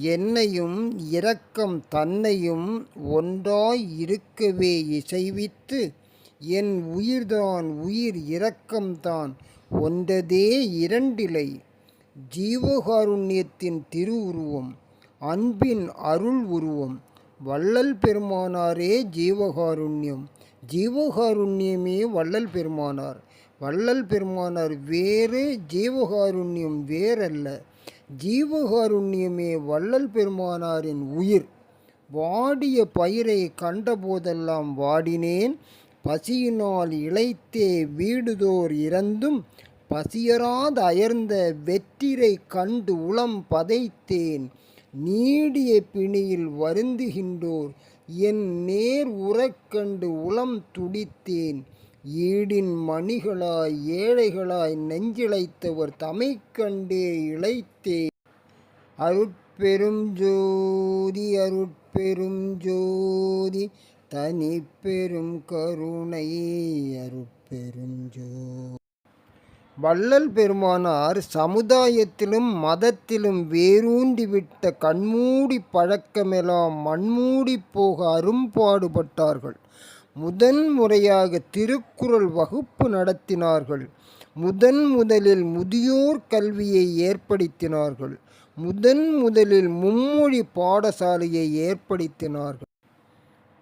என்னையும் இரக்கம் தன்னையும் ஒன்றாய் இருக்கவே இசைவித்து என் உயிர்தான் உயிர் இரக்கம்தான் ஒன்றதே இரண்டிலை. ஜீவகாருண்யத்தின் திருவுருவம் அன்பின் அருள் உருவம் வள்ளல் பெருமானாரே ஜீவகாருண்யம். ஜீவகாருண்யமே வள்ளல் பெருமானார். வள்ளல் பெருமானார் வேறு ஜீவகாருண்யம் வேறல்ல. ஜீவகாருண்யமே வள்ளல் பெருமானாரின் உயிர். வாடிய பயிரை கண்டபோதெல்லாம் வாடினேன். பசியினால் இளைத்தே வீடுதோர் இறந்தும் பசியராத அயர்ந்த வெற்றிரை கண்டு உளம் பதைத்தேன். நீடிய பிணியில் வருந்துகின்றோர். என் நேர் உறக்கண்டு உளம் துடித்தேன். ஈடின் மணிகளாய் ஏழைகளாய் நெஞ்சிழைத்தவர் தமைக் கண்டே இளைத்தேன் அருட்பெரும் ஜோதி அருட்பெரும் ஜோதி தனி பெரும் கருணை அருட்பெரும் ஜோதி. வள்ளல் பெருமானார் சமுதாயத்திலும் மதத்திலும் வேரூன்றிவிட்ட கண்மூடி பழக்கமெல்லாம் மண்மூடி போக அரும்பாடுபட்டார்கள். முதன் முறையாக திருக்குறள் வகுப்பு நடத்தினார்கள். முதன் முதலில் முதியோர் கல்வியை ஏற்படுத்தினார்கள். முதன் முதலில் மும்மொழி பாடசாலையை ஏற்படுத்தினார்கள்.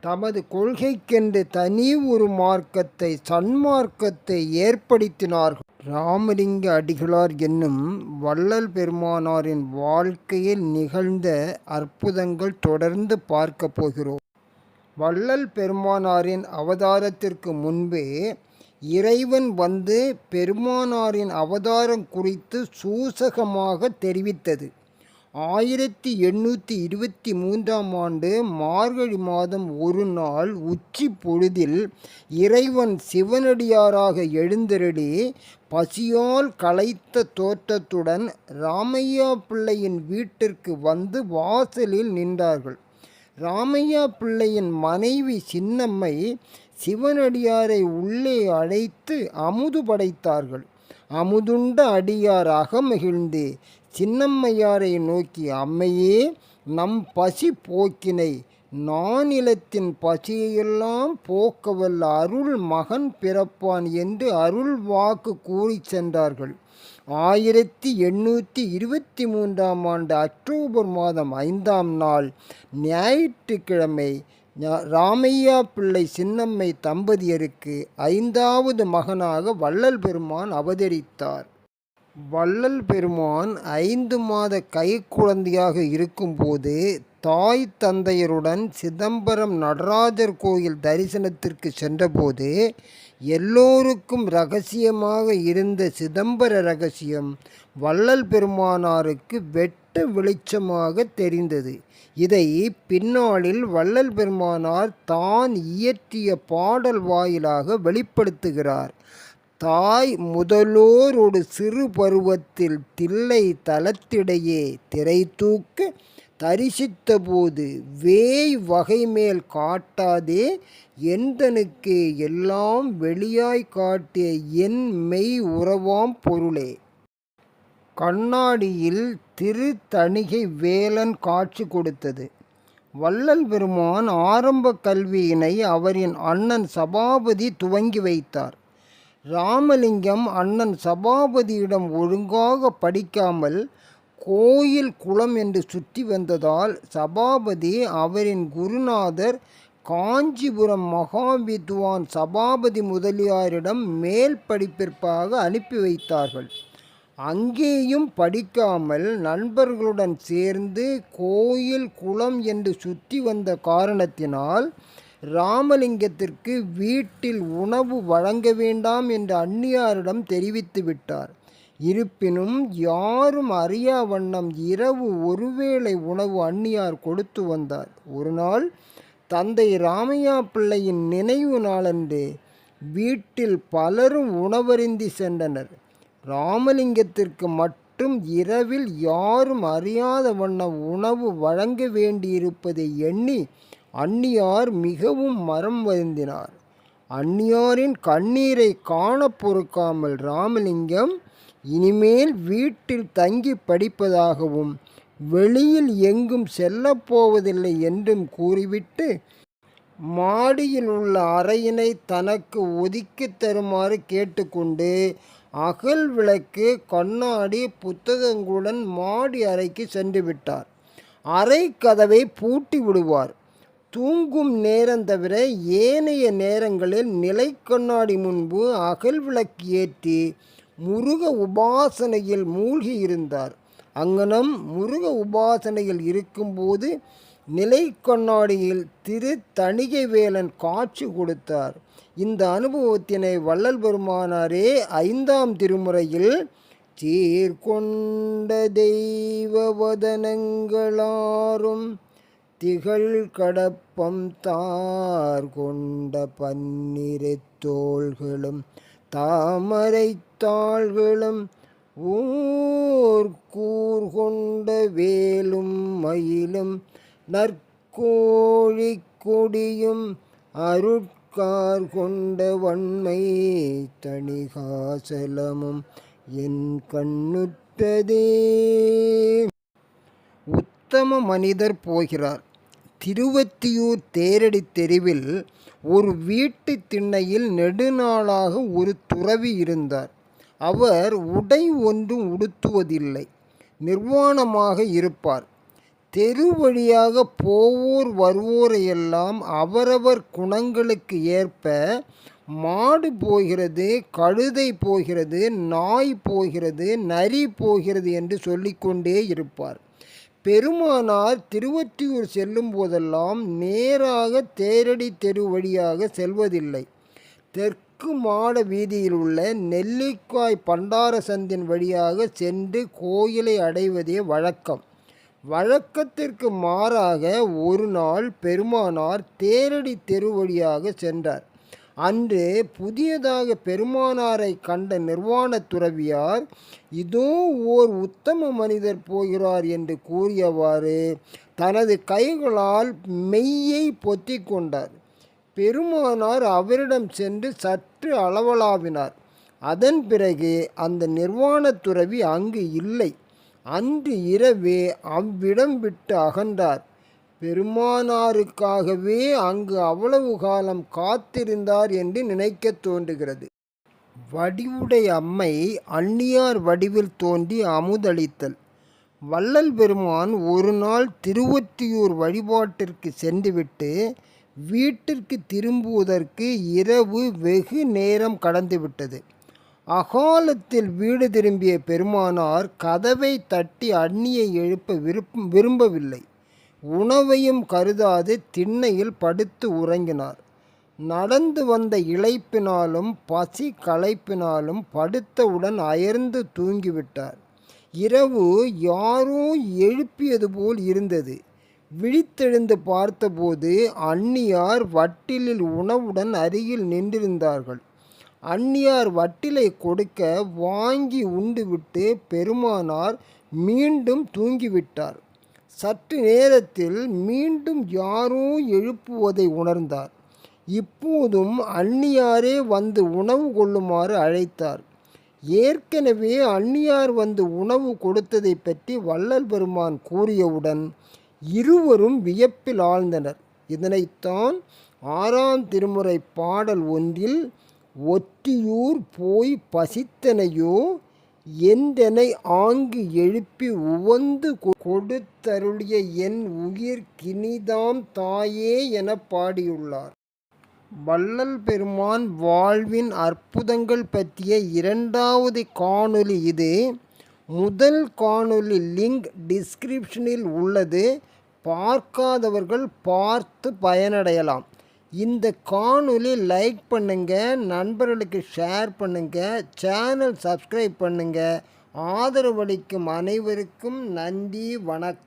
தமது கொள்கைக்கென்று தனி ஒரு மார்க்கத்தை சன்மார்க்கத்தை ஏற்படுத்தினார்கள். ராமலிங்க அடிகளார் என்னும் வள்ளல் பெருமானாரின் வாழ்க்கையில் நிகழ்ந்த அற்புதங்கள் தொடர்ந்து பார்க்கப் போகிறோம். வள்ளல் பெருமானாரின் அவதாரத்திற்கு முன்பே இறைவன் வந்து பெருமானாரின் அவதாரம் குறித்து சூசகமாக தெரிவித்தது. ஆயிரத்தி எண்ணூற்றி இருபத்தி மூன்றாம் ஆண்டு மார்கழி மாதம் ஒரு நாள் உச்சி பொழுதில் இறைவன் சிவனடியாராக எழுந்தருளி பசியால் களைத்த தோற்றத்துடன் ராமையா பிள்ளையின் வீட்டிற்கு வந்து வாசலில் நின்றார்கள். ராமையா பிள்ளையின் மனைவி சின்னம்மை சிவனடியாரை உள்ளே அழைத்து அமுது படைத்தார்கள். அமுதுண்ட அடியார் மகிழ்ந்து. சின்னம்மையாரை நோக்கி அம்மையே நம் பசி போக்கினை நானிலத்தின் பசியெல்லாம் போக்கவல்ல அருள் மகன் பிறப்பான் என்று அருள் வாக்கு கூறி சென்றார்கள். ஆயிரத்தி எண்ணூற்றி இருபத்தி மூன்றாம் ஆண்டு அக்டோபர் மாதம் ஐந்தாம் நாள் ஞாயிற்றுக்கிழமை ராமையா பிள்ளை சின்னம்மை தம்பதியருக்கு ஐந்தாவது மகனாக வள்ளல் பெருமான் அவதரித்தார். வள்ளல் பெருமான் ஐந்து மாத கைக்குழந்தையாக இருக்கும்போது தாய் தந்தையருடன் சிதம்பரம் நடராஜர் கோயில் தரிசனத்திற்கு சென்றபோது எல்லோருக்கும் ரகசியமாக இருந்த சிதம்பர ரகசியம் வள்ளல் பெருமானாருக்கு வெட்ட வெளிச்சமாக தெரிந்தது. இதை பின்னாளில் வள்ளல் பெருமானார் தான் இயற்றிய பாடல் வாயிலாக வெளிப்படுத்துகிறார். தாய் முதலோரோடு சிறு பருவத்தில் தில்லை தலத்திடையே திரை தூக்க தரிசித்தபோது வேய் வகை மேல் காட்டாதே எந்தனுக்கு எல்லாம் வெளியாய் காட்டிய என் மெய் உறவாம் பொருளே. கண்ணாடியில் திரு தணிகை வேலன் காட்சி கொடுத்தது. வள்ளல் பெருமான் ஆரம்ப கல்வியினை அவரின் அண்ணன் சபாபதி துவங்கி வைத்தார். ராமலிங்கம் அண்ணன் சபாபதியிடம் ஒழுங்காக படிக்காமல் கோயில் குளம் என்று சுற்றி வந்ததால் சபாபதி அவரின் குருநாதர் காஞ்சிபுரம் மகாவித்வான் சபாபதி முதலியாரிடம் மேல் படிப்பிற்காக அனுப்பி வைத்தார்கள். அங்கேயும் படிக்காமல் நண்பர்களுடன் சேர்ந்து கோயில் குளம் என்று சுற்றி வந்த காரணத்தினால் ராமலிங்கத்திற்கு வீட்டில் உணவு வழங்க வேண்டாம் என்று அந்நியாரிடம் தெரிவித்து விட்டார். இருப்பினும் யாரும் அறியா வண்ணம் இரவு ஒருவேளை உணவு அந்நியார் கொடுத்து வந்தார். ஒருநாள் தந்தை ராமையா பிள்ளையின் நினைவு நாளன்று வீட்டில் பலரும் உணவருந்தி சென்றனர். ராமலிங்கத்திற்கு மட்டும் இரவில் யாரும் அறியாத வண்ணம் உணவு வழங்க வேண்டியிருப்பதை எண்ணி அந்நியார் மிகவும் மரம் வருந்தினார். அந்நியாரின் கண்ணீரை காண பொறுக்காமல் ராமலிங்கம் இனிமேல் வீட்டில் தங்கி படிப்பதாகவும் வெளியில் எங்கும் செல்லப்போவதில்லை என்றும் கூறிவிட்டு மாடியில் உள்ள அறையினை தனக்கு ஒதுக்கித் தருமாறு கேட்டுக்கொண்டு அகல் விளக்கு கண்ணாடி புத்தகங்களுடன் மாடி அறைக்கு சென்று விட்டார். அறை கதவை பூட்டி விடுவார். தூங்கும் நேரம் தவிர ஏனைய நேரங்களில் நிலை கண்ணாடி முன்பு அகல் விளக்கு ஏற்றி முருக உபாசனையில் மூழ்கி இருந்தார். அங்கனம் முருக உபாசனையில் இருக்கும்போது நிலை கண்ணாடியில் திரு தணிகை வேலன் காட்சி கொடுத்தார். இந்த அனுபவத்தினை வள்ளல் பெருமானாரே ஐந்தாம் திருமுறையில் சீர்கொண்ட தெய்வ வதனங்களாரும் திகழ் கடப்பம் தார் கொண்ட பன்னிரு தோள்களும் தாமரை தாள்களும் ஊர் கூர் கொண்ட வேலும் மயிலும் நற்கோழி கொடியும் அருட்கார் கொண்ட வன்மை தணிகாசலமும் என் கண்ணுற்றதே. உத்தம மனிதர் போகிறார். திருவத்தியூர் தேரடி தெருவில் ஒரு வீட்டு திண்ணையில் நெடுநாளாக ஒரு துறவி இருந்தார். அவர் உடை ஒன்றும் உடுத்துவதில்லை. நிர்வாணமாக இருப்பார். தெரு வழியாக போவோர் வருவோரையெல்லாம் அவரவர் குணங்களுக்கு ஏற்ப மாடு போகிறது கழுதை போகிறது நாய் போகிறது நரி போகிறது என்று சொல்லிக்கொண்டே இருப்பார். பெருமானார் திருவற்றியூர் செல்லும் போதெல்லாம் நேராக தேரடி தெரு வழியாக செல்வதில்லை. தெற்கு மாட வீதியில் உள்ள நெல்லிக்காய் பண்டார சந்தின் வழியாக சென்று கோயிலை அடைவதே வழக்கம். வழக்கத்திற்கு மாறாக ஒரு நாள் பெருமானார் தேரடி தெரு வழியாக சென்றார். அன்று புதியதாக பெருமானாரை கண்ட நிர்வாண துறவியார் இதோ ஓர் உத்தம மனிதர் போகிறார் என்று கூறியவாறு தனது கைகளால் மெய்யை பொத்தி கொண்டார். பெருமானார் அவரிடம் சென்று சற்று சற்று அளவலாவினார். அதன் பிறகு அந்த நிர்வாண துறவி அங்கு இல்லை. அன்று இரவே அவ்விடம் விட்டு அகன்றார். பெருமானாருக்காகவே அங்கு அவ்வளவு காலம் காத்திருந்தார் என்று நினைக்க தோன்றுகிறது. வடிவுடை அம்மை அந்நியார் வடிவில் தோன்றி அமுதளித்தல். வள்ளல் பெருமான் ஒரு நாள் திருவொத்தியூர் வழிபாட்டிற்கு சென்றுவிட்டு வீட்டிற்கு திரும்புவதற்கு இரவு வெகு நேரம் கடந்துவிட்டது. அகாலத்தில் வீடு திரும்பிய பெருமானார் கதவை தட்டி அண்ணியை எழுப்ப விருப்பம் விரும்பவில்லை. உணவையும் கருதாது திண்ணையில் படுத்து உறங்கினார். நடந்து வந்த இழைப்பினாலும் பசி களைப்பினாலும் படுத்தவுடன் அயர்ந்து தூங்கிவிட்டார். இரவு யாரோ எழுப்பியது போல் இருந்தது. விழித்தெழுந்து பார்த்தபோது அந்நியார் வட்டிலில் உணவுடன் அருகில் நின்றிருந்தார்கள். அந்நியார் வட்டிலை கொடுக்க வாங்கி உண்டுவிட்டு பெருமானார் மீண்டும் தூங்கிவிட்டார். சற்று நேரத்தில் மீண்டும் யாரோ எழுப்புவதை உணர்ந்தார். இப்போதும் அந்நியாரே வந்து உணவு கொள்ளுமாறு அழைத்தார். ஏற்கனவே அந்நியார் வந்து உணவு கொடுத்ததை பற்றி வள்ளல் பெருமான் கூறியவுடன் இருவரும் வியப்பில் ஆழ்ந்தனர். இதனைத்தான் ஆறாம் திருமுறை பாடல் ஒன்றில் ஒற்றியூர் போய் பசித்தனையோ எந்தனை ஆங்கு எழுப்பி உவந்து கொடுத்தருளிய என் உயிர் கினிதாம் தாயே என பாடியுள்ளார். வள்ளல் பெருமான் வாழ்வின் அற்புதங்கள் பற்றிய இரண்டாவது காணொலி இது. முதல் காணொளி லிங்க் டிஸ்கிரிப்ஷனில் உள்ளது. பார்க்காதவர்கள் பார்த்து பயனடையலாம். இந்த காணொலி லைக் பண்ணுங்கள் நண்பர்களுக்கு ஷேர் பண்ணுங்கள் சேனல் சப்ஸ்கிரைப் பண்ணுங்கள் ஆதரவளிக்கும் அனைவருக்கும் நன்றி வணக்கம்.